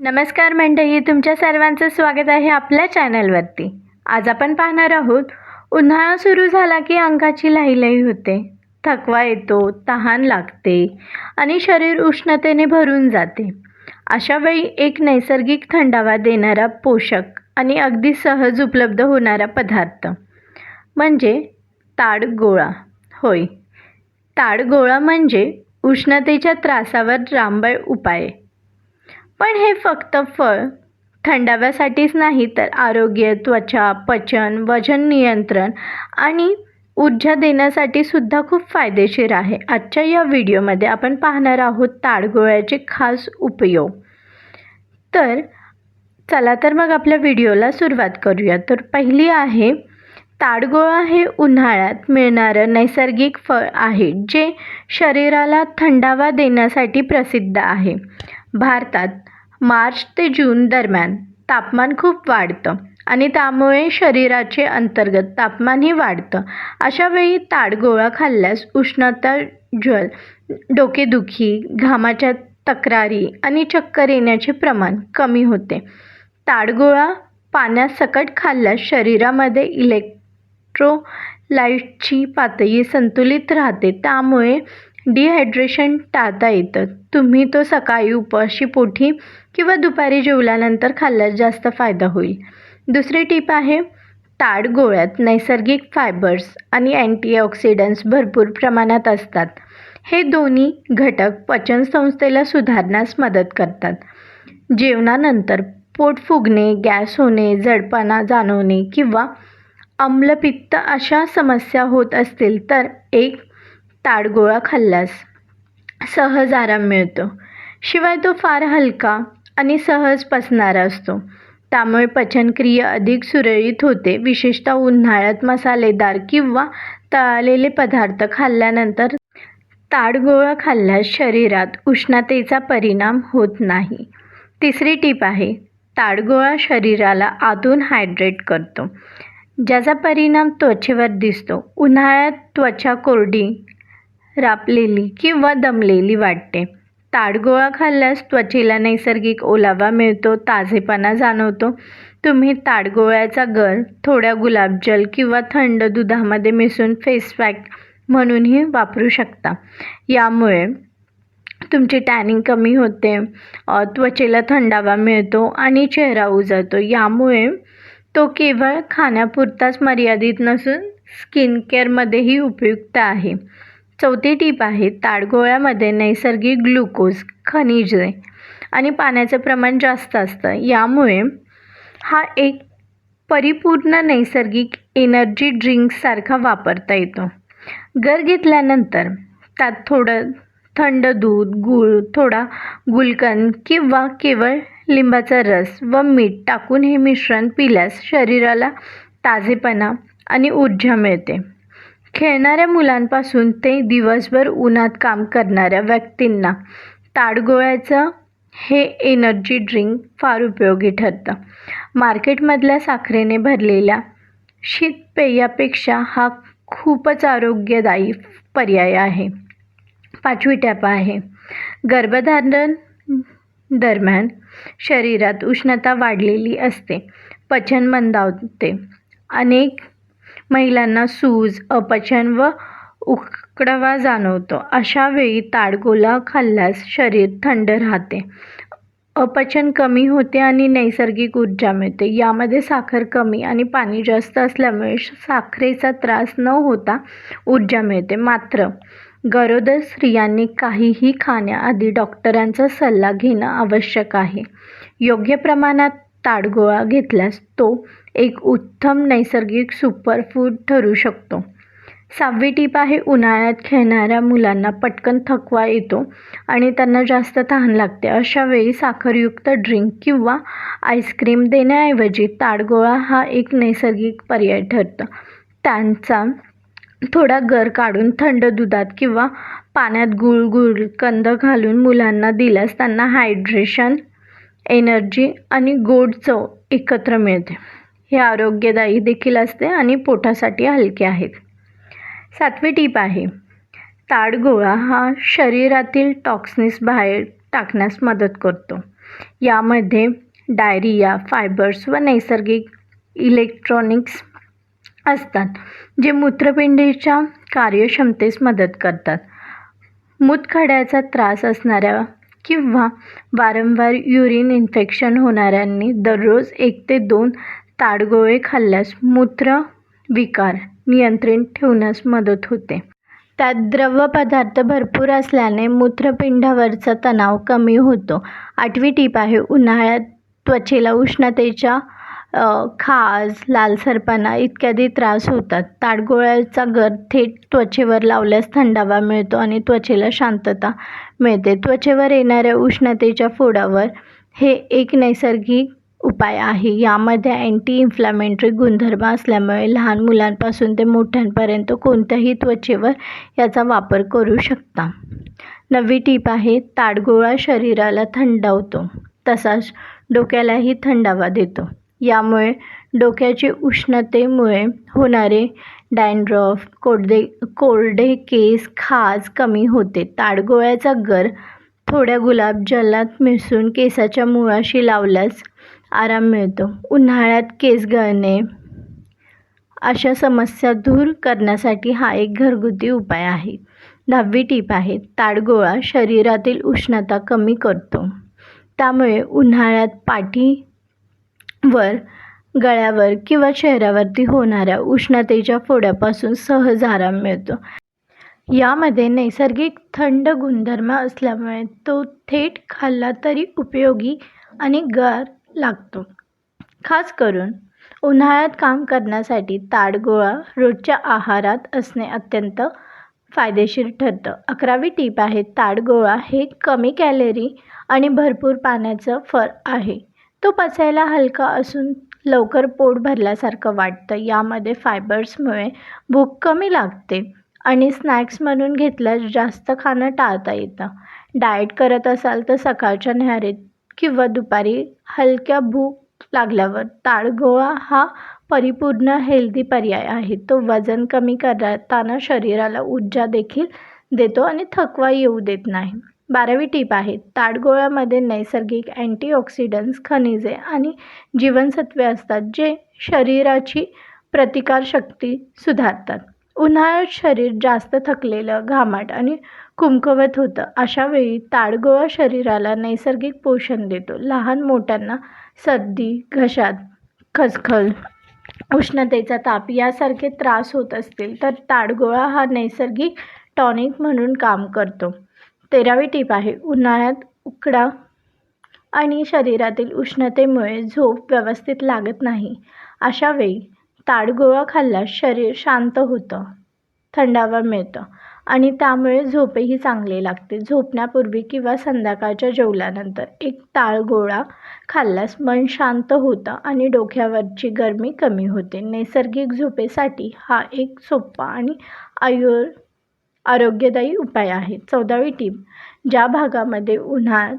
नमस्कार मंडळी तुमच्या सर्वांचं स्वागत आहे आपल्या चॅनलवरती. आज आपण पाहणार आहोत उन्हाळा सुरू झाला की अंगाची लाहीलाही होते. थकवा येतो तहान लागते आणि शरीर उष्णतेने भरून जाते. अशावेळी एक नैसर्गिक थंडावा देणारा पोषक आणि अगदी सहज उपलब्ध होणारा पदार्थ म्हणजे ताडगोळा होय ताडगोळा म्हणजे उष्णतेच्या त्रासावर रामबळ उपाय. पण हे फक्त फळ. थंडाव्यासाठीच नाही तर आरोग्य त्वचा पचन वजन नियंत्रण आणि ऊर्जा देण्यासाठी सुद्धा खूप फायदेशीर आहे. आजच्या या व्हिडिओमध्ये आपण पाहणार आहोत ताडगोळ्याचे खास उपयोग. तर चला तर मग आपल्या व्हिडिओला सुरुवात करूया. तर पहिली आहे ताडगोळा हे उन्हाळ्यात मिळणारं नैसर्गिक फळ आहे जे शरीराला थंडावा देण्यासाठी प्रसिद्ध आहे. भारतात मार्च ते जून दरम्यान तापमान खूप वाढतं आणि त्यामुळे शरीराचे अंतर्गत तापमानही वाढतं. अशा वेळी ताडगोळा खाल्ल्यास उष्णता ज्वल डोकेदुखी घामाच्या तक्रारी आणि चक्कर येण्याचे प्रमाण कमी होते. ताडगोळा पाण्यात सकट खाल्ल्यास शरीरामध्ये इलेक्ट्रोलाईटची पातळी संतुलित राहते. त्यामुळे डिहायड्रेशन टाळता येतं. तुम्ही तो सकाळी उपाशी पोटी किंवा दुपारी जेवल्यानंतर खाल्ल्यास जास्त फायदा होईल. दुसरी टीप आहे ताड गोळ्यात नैसर्गिक फायबर्स आणि अँटीऑक्सिडंट्स भरपूर प्रमाणात असतात. हे दोन्ही घटक पचनसंस्थेला सुधारण्यास मदत करतात. जेवणानंतर पोट फुगणे गॅस होणे जडपणा जाणवणे किंवा आम्लपित्त अशा समस्या होत असतील तर एक ताडगोळा खाल्ल्यास सहज आराम मिळतो. शिवाय तो फार हलका आणि सहज पचणारा असतो. त्यामुळे पचनक्रिया अधिक सुरळीत होते. विशेषतः उन्हाळ्यात मसालेदार किंवा तळलेले पदार्थ खाल्ल्यानंतर ताडगोळा खाल्ल्यास शरीरात उष्णतेचा परिणाम होत नाही. तिसरी टीप आहे ताडगोळा शरीराला आतून हायड्रेट करतो. ज्याचा परिणाम त्वचेवर दिसतो. उन्हाळ्यात त्वचा कोरडी रापलेली किंवा दमलेली वाटते. ताडगोळा खाल्ल्यास त्वचेला नैसर्गिक ओलावा मिळतो ताजेपणा जाणवतो. तुम्ही ताडगोळ्याचा गर थोड्या गुलाबजल किंवा थंड दुधामध्ये मिसळून फेस पॅक म्हणूनही वापरू शकता. यामुळे तुमची टॅनिंग कमी होते त्वचेला थंडावा मिळतो आणि चेहरा उजळतो. यामुळे तो केवळ खाण्यापुरताच मर्यादित नसून स्किन केअरमध्येही उपयुक्त आहे. चौथी टीप आहे ताडगोळ्यामध्ये नैसर्गिक ग्लुकोज खनिजे आणि पाण्याचं प्रमाण जास्त असतं. यामुळे हा एक परिपूर्ण नैसर्गिक एनर्जी ड्रिंक्ससारखा वापरता येतो. गर घेतल्यानंतर त्यात थोडं थंड दूध गूळ थोडा गुलकंद किंवा केवळ लिंबाचा रस व मीठ टाकून हे मिश्रण पिल्यास शरीराला ताजेपणा आणि ऊर्जा मिळते. खेळणाऱ्या मुलांपासून ते दिवसभर उन्हात काम करणाऱ्या व्यक्तींना ताडगोळ्याचं हे एनर्जी ड्रिंक फार उपयोगी ठरतं. मार्केटमधल्या साखरेने भरलेल्या शीतपेयापेक्षा हा खूपच आरोग्यदायी पर्याय आहे. पाचवी टॅप आहे. गर्भधारण दरम्यान शरीरात उष्णता वाढलेली असते. पचन मंदावते. अनेक महिलांना सूज अपचन व उकडवा जाणवतो. अशा वेळी ताडगोला खाल्ल्यास शरीर थंड राहते. अपचन कमी होते आणि नैसर्गिक ऊर्जा मिळते. यामध्ये साखर कमी आणि पाणी जास्त असल्यामुळे साखरेचा त्रास न होता ऊर्जा मिळते. मात्र गरोदर स्त्रियांनी काहीही खाण्याआधी डॉक्टरांचा सल्ला घेणं आवश्यक आहे. योग्य प्रमाणात ताडगोळा घेतल्यास तो एक उत्तम नैसर्गिक सुपरफूड ठरू शकतो. सहावी टीप आहे उन्हाळ्यात खेळणाऱ्या मुलांना पटकन थकवा येतो आणि त्यांना जास्त तहान लागते. अशा वेळी साखरयुक्त ड्रिंक किंवा आईस्क्रीम देण्याऐवजी ताडगोळा हा एक नैसर्गिक पर्याय ठरतो. त्यांचा थोडा गर काढून थंड दुधात किंवा पाण्यात गुळगुळ कंद घालून मुलांना दिल्यास त्यांना हायड्रेशन एनर्जी आणि गोड चव एकत्र मिळते. हे आरोग्यदायी देखील असते आणि पोटासाठी हलके आहेत. सातवी टीप आहे. ताडगोळा हा शरीरातील टॉक्सिन्स बाहेर टाकण्यास मदत करतो. यामध्ये डायरिया फायबर्स व नैसर्गिक इलेक्ट्रॉनिक्स असतात जे मूत्रपिंडीच्या कार्यक्षमतेस मदत करतात. मूतखड्याचा त्रास असणाऱ्या किंवा वारंवार युरिन इन्फेक्शन होणाऱ्यांनी दररोज एक ते दोन ताडगोळे खाल्ल्यास मूत्र विकार नियंत्रित ठेवण्यास मदत होते. त्यात द्रव पदार्थ भरपूर असल्याने मूत्रपिंडावरचा तणाव कमी होतो. आठवी टीप आहे उन्हाळ्यात त्वचेला उष्णतेच्या खाज लालसरपणा इत्यादी त्रास होतात. ताडगोळ्याचा गर थेट त्वचेवर लावल्यास थंडावा मिळतो आणि त्वचेला शांतता मिळते. त्वचेवर येणाऱ्या उष्णतेच्या फोडावर हे एक नैसर्गिक उपाय आहे. यामध्ये अँटी इन्फ्लॅमेंटरी गुणधर्म असल्यामुळे लहान मुलांपासून ते मोठ्यांपर्यंत कोणत्याही त्वचेवर याचा वापर करू शकता. नवी टीप आहे ताडगोळा शरीराला थंडावतो. तसाच डोक्यालाही थंडावा देतो. यामुळे डोक्याचे उष्णतेमुळे होणारे डॅन्ड्रफ कोरडे कोरडे केस खाज कमी होते. ताडगोळ्याचा गर थोड्या गुलाब जलात मिसळून केसाच्या मुळाशी लावल्यास आराम मिळतो. उन्हाळ्यात केस गळणे अशा समस्या दूर करण्यासाठी हा एक घरगुती उपाय आहे. दहावी टीप आहे ताडगोळा शरीरातील उष्णता कमी करतो. त्यामुळे उन्हाळ्यात पाठी वर गळ्यावर किंवा चेहऱ्यावरती होणाऱ्या उष्णतेच्या फोड्यापासून सहज आराम मिळतो. यामध्ये नैसर्गिक थंड गुणधर्म असल्यामुळे तो थेट खाल्ला तरी उपयोगी आणि गार लागतो. खास करून उन्हाळ्यात काम करण्यासाठी ताडगोळा रोजच्या आहारात असणे अत्यंत फायदेशीर ठरतं. अकरावी टीप आहे ताडगोळा हे कमी कॅलरी आणि भरपूर पाण्याचं फळ आहे. तो पचायला हलका असून लवकर पोट भरल्यासारखं वाटतं. यामध्ये फायबर्समुळे भूक कमी लागते आणि स्नॅक्स म्हणून घेतल्यास जास्त खाणं टाळता येतं. डाएट करत असाल तर सकाळच्या न्याहारीत किंवा दुपारी हलक्या भूक लागल्यावर ताळगोळा हा परिपूर्ण हेल्दी पर्याय आहे. तो वजन कमी करताना शरीराला ऊर्जा देखील देतो आणि थकवा येऊ देत नाही. बारावी टीप आहे. ताडगोळ्यामध्ये नैसर्गिक अँटीऑक्सिडंट्स खनिजे आणि जीवनसत्वे असतात जे शरीराची प्रतिकारशक्ती सुधारतात. उन्हाळ्यात शरीर जास्त थकलेलं घामाट आणि कुमकवत होतं. अशा वेळी ताडगोळा शरीराला नैसर्गिक पोषण देतो. लहान मोठ्यांना सर्दी घशात खसखल उष्णतेचा ताप यासारखे त्रास होत असतील तर ताडगोळा हा नैसर्गिक टॉनिक म्हणून काम करतो. तेरावी टीप आहे. उन्हाळ्यात उकडा आणि शरीरातील उष्णतेमुळे झोप व्यवस्थित लागत नाही. अशा वेळी ताडगोळा खाल्ल्यास शरीर शांत होतं थंडावा मिळतं आणि त्यामुळे झोपही चांगली लागते. झोपण्यापूर्वी किंवा संध्याकाळच्या जेवल्यानंतर एक ताळगोळा खाल्ल्यास मन शांत होतं आणि डोक्यावरची गरमी कमी होते. नैसर्गिक झोपेसाठी हा एक सोपा आणि आयुर् आरोग्यदायी उपाय आहे. चौदावी टीप ज्या भागामध्ये उन्हात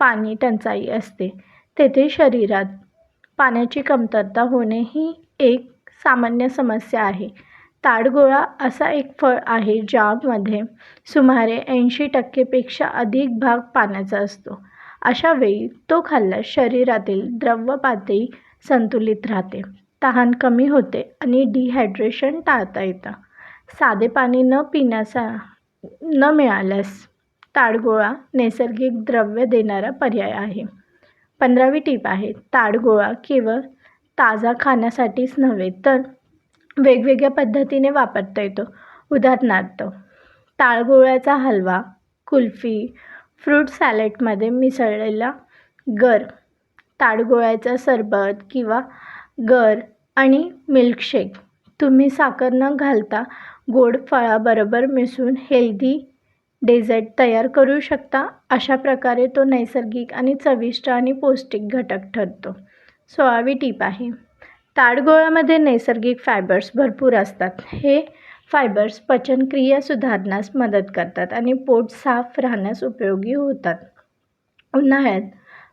पाणी टंचाई असते तेथे शरीरात पाण्याची कमतरता होणे ही एक सामान्य समस्या आहे. ताडगोळा असा एक फळ आहे ज्यामध्ये सुमारे ऐंशी टक्केपेक्षा अधिक भाग पाण्याचा असतो. अशा वेळी तो खाल्ल्यास शरीरातील द्रव पातळी संतुलित राहते तहान कमी होते आणि डिहायड्रेशन टाळता येतं. साधे पाणी न पिण्याचा न मिळाल्यास ताडगोळा नैसर्गिक द्रव्य देणारा पर्याय आहे. पंधरावी टीप आहे ताडगोळा केवळ ताजा खाण्यासाठीच नव्हे तर वेगवेगळ्या पद्धतीने वापरता येतो. उदाहरणार्थ ताळगोळ्याचा हलवा कुल्फी फ्रूट सॅलेडमध्ये मिसळलेला गर ताडगोळ्याचा सरबत किंवा गर आणि मिल्कशेक तुम्ही साखर न घालता गोड फळाबरोबर मिसळून हेल्दी डेझर्ट तयार करू शकता. अशा प्रकारे तो नैसर्गिक आणि चविष्ट आणि पौष्टिक घटक ठरतो. सोळावी टीप आहे. ताडगोळामध्ये नैसर्गिक फायबर्स भरपूर असतात. हे फायबर्स पचनक्रिया सुधारण्यास मदत करतात आणि पोट साफ राहण्यास उपयोगी होतात. उन्हाळ्यात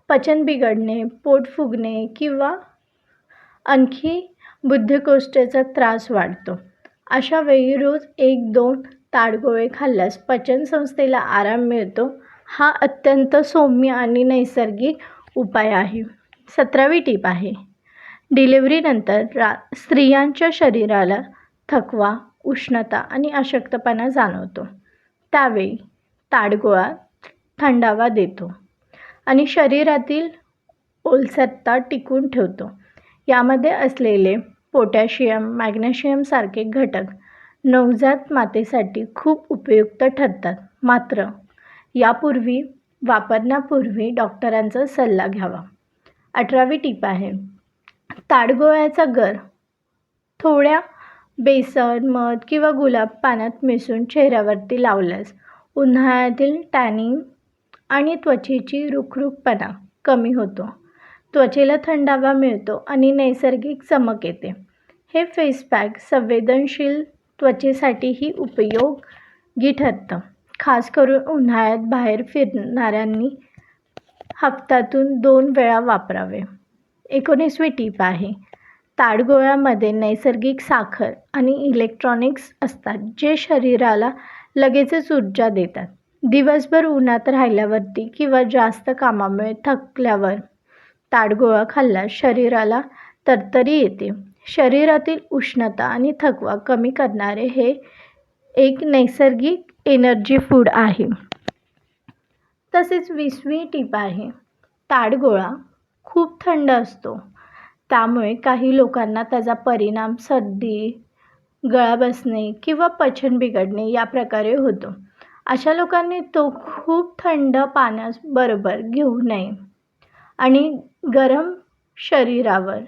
पचन बिघडणे पोट फुगणे किंवा आणखी बुद्धिकोष्ठेचा त्रास वाढतो. अशा वेळी रोज एक दोन ताडगोळे खाल्ल्यास पचनसंस्थेला आराम मिळतो. हा अत्यंत सौम्य आणि नैसर्गिक उपाय आहे. सतरावी टीप आहे. डिलिव्हरीनंतर रा स्त्रियांच्या शरीराला थकवा उष्णता आणि अशक्तपणा जाणवतो. त्यावेळी ताडगोळा थंडावा देतो आणि शरीरातील ओलसरता टिकून ठेवतो. यामध्ये असलेले पोटॅशियम मॅग्नेशियमसारखे घटक नवजात मातेसाठी खूप उपयुक्त ठरतात. मात्र यापूर्वी वापरण्यापूर्वी डॉक्टरांचा सल्ला घ्यावा. अठरावी टीप आहे. ताडगोळ्याचा गर थोड्या बेसन मध किंवा गुलाब पाण्यात मिसळून चेहऱ्यावरती लावल्यास उन्हाळ्यातील टॅनिंग आणि त्वचेची रुखरुखपणा कमी होतो. त्वचेला थंडावा मिळतो आणि नैसर्गिक चमक येते. हे फेस पॅक संवेदनशील त्वचेसाठीही उपयोगी ठरतं. खास करून उन्हाळ्यात बाहेर फिरणाऱ्यांनी हप्त्यातून दोन वेळा वापरावे. एकोणीसवी टीप आहे. ताडगोळ्यामध्ये नैसर्गिक साखर आणि इलेक्ट्रॉनिक्स असतात जे शरीराला लगेचच ऊर्जा देतात. दिवसभर उन्हात राहिल्यावरती किंवा जास्त कामामुळे थकल्यावर ताडगोळा खाल्ल्यास शरीराला तरतरी येते. शरीरातील उष्णता आणि थकवा कमी करणारे हे एक नैसर्गिक एनर्जी फूड आहे. तसेच वीसवी टीप आहे ताडगोळा खूप थंड असतो. त्यामुळे काही लोकांना त्याचा परिणाम सर्दी गळा बसणे किंवा पचन बिघडणे या प्रकारे होतो. अशा लोकांनी तो खूप थंड पाण्याबरोबर घेऊ नये. आणि गरम शरीरावर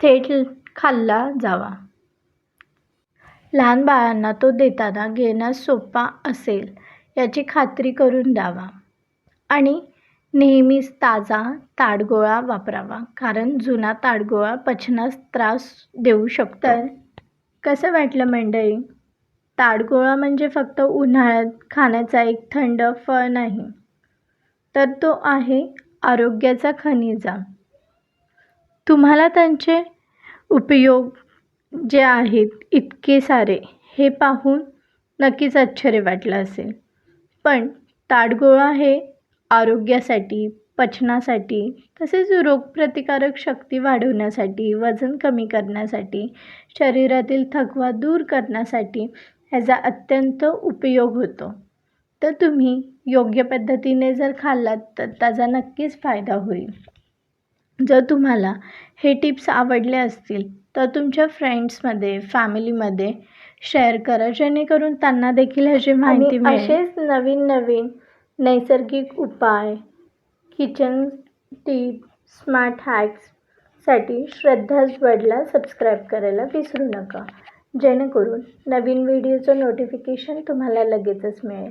थेट खाल्ला जावा. लहान बाळांना तो देताना घेण्यास सोपा असेल याची खात्री करून द्यावा. आणि नेहमीच ताजा ताडगोळा वापरावा कारण जुना ताडगोळा पचनास त्रास देऊ शकतो. तर? कसं वाटलं मंडळी? ताडगोळा म्हणजे फक्त उन्हाळ्यात खाण्याचा एक थंड फळ नाही तर तो आहे आरोग्याचा खनिजा. तुम्हाला त्यांचे उपयोग जे आहेत इतके सारे हे पाहून नक्कीच आश्चर्य वाटलं असेल. पण ताडगोळा हे आरोग्यासाठी पचनासाठी तसेच रोगप्रतिकारक शक्ती वाढवण्यासाठी वजन कमी करण्यासाठी शरीरातील थकवा दूर करण्यासाठी ह्याचा अत्यंत उपयोग होतो. तर तुम्ही योग्य पद्धतीने जर खाल्लात तर त्याचा नक्कीच फायदा होईल. जर तुम्हाला हे टिप्स आवडले असतील तर तुमच्या फ्रेंड्समध्ये फॅमिलीमध्ये शेअर करा जेणेकरून त्यांना देखील ह्याची माहिती असेच नवीन नवीन नैसर्गिक उपाय किचन टीप स्मार्ट हॅक्ससाठी श्रद्धाज वर्डला सबस्क्राईब करायला विसरू नका. जेणेकरून नवीन व्हिडिओचं नोटिफिकेशन तुम्हाला लगेचच मिळेल.